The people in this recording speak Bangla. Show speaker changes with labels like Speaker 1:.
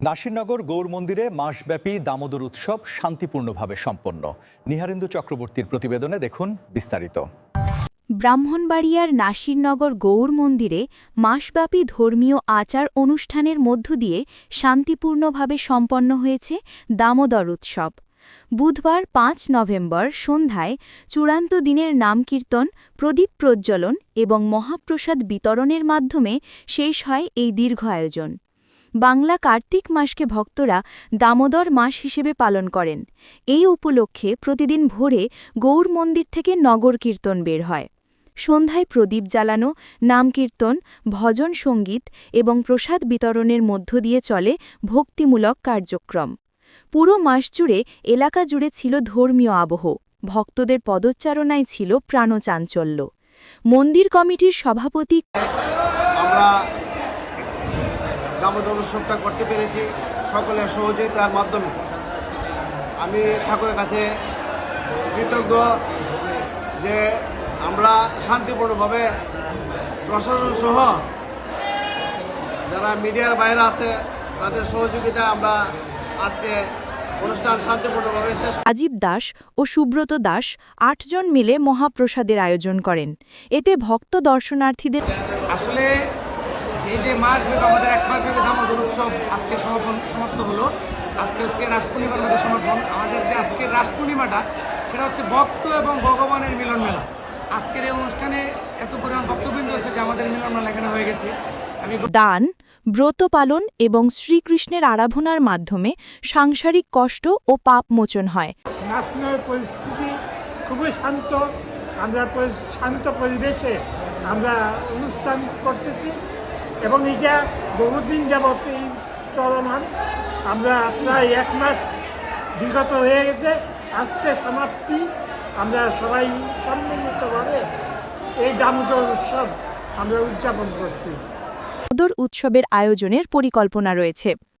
Speaker 1: নাসিরনগর গৌর মন্দিরে মাসব্যাপী দামোদর উৎসব শান্তিপূর্ণভাবে সম্পন্ন। নিহারেন্দু চক্রবর্তীর প্রতিবেদনে দেখুন বিস্তারিত।
Speaker 2: ব্রাহ্মণবাড়িয়ার নাসিরনগর গৌর মন্দিরে মাসব্যাপী ধর্মীয় আচার অনুষ্ঠানের মধ্য দিয়ে শান্তিপূর্ণভাবে সম্পন্ন হয়েছে দামোদর উৎসব। বুধবার পাঁচ নভেম্বর সন্ধ্যায় চূড়ান্ত দিনের নামকীর্তন প্রদীপ প্রজ্জ্বলন এবং মহাপ্রসাদ বিতরণের মাধ্যমে শেষ হয় এই দীর্ঘ আয়োজন। বাংলা কার্তিক মাসকে ভক্তরা দামোদর মাস হিসেবে পালন করেন। এই উপলক্ষে প্রতিদিন ভোরে গৌর মন্দির থেকে নগর কীর্তন বের হয়। সন্ধ্যায় প্রদীপ জ্বালানো নামকীর্তন ভজন সংগীত এবং প্রসাদ বিতরণের মধ্য দিয়ে চলে ভক্তিমূলক কার্যক্রম। পুরো মাস জুড়ে এলাকা জুড়ে ছিল ধর্মীয় আবহ। ভক্তদের পদচ্চারণায় ছিল প্রাণচাঞ্চল্য। মন্দির কমিটির সভাপতি
Speaker 3: আমরা দামোদর উৎসবটা করতে পেরেছি। সকলের সহযোগিতার মাধ্যমে। আমি ঠাকুরের কাছে কৃতজ্ঞ যে আমরা শান্তিপূর্ণভাবে প্রশাসন সহ যারা মিডিয়ার বাইরে আছে তাদের সহযোগিতা আমরা আজকে অনুষ্ঠান শান্তিপূর্ণভাবে শেষ
Speaker 2: রাজীব দাস ও সুব্রত দাস আটজন মিলে মহাপ্রসাদের আয়োজন করেন। এতে ভক্ত দর্শনার্থীদের
Speaker 4: আসলে এই যে মাস ব্যাপী আমাদের এক মাস ব্যাপী দামোদর উৎসব আজকে সমাপন সমাপ্ত হলো। আজকে হচ্ছে রাস পূর্ণিমার মধ্যে সমাপন আমাদের যে আজকের রাস পূর্ণিমাটা সেটা হচ্ছে ভক্ত এবং ভগবানের মিলন মেলা। আজকের এই অনুষ্ঠানে এত পরিমাণ ভক্তবৃন্দ হচ্ছে যে আমাদের মিলন মেলা এখানে হয়ে গেছে। আমি
Speaker 2: দান ব্রত পালন এবং শ্রীকৃষ্ণের আরাধনার মাধ্যমে সাংসারিক কষ্ট ও পাপ মোচন হয়।
Speaker 5: ন্যাশনাল পরিস্থিতি খুবই শান্ত। আমরা শান্ত পরিবেশে আমরা অনুষ্ঠান করতেছি। এবং এটা বহুদিন যাবত এই চলমান, আমরা প্রায় এক মাস বিগত হয়ে গেছে। আজকে সমাপ্তি। আমরা সবাই সম্মিলিতভাবে এই দামোদর উৎসব আমরা উদযাপন করছি।
Speaker 2: উৎসবের আয়োজনের পরিকল্পনা রয়েছে।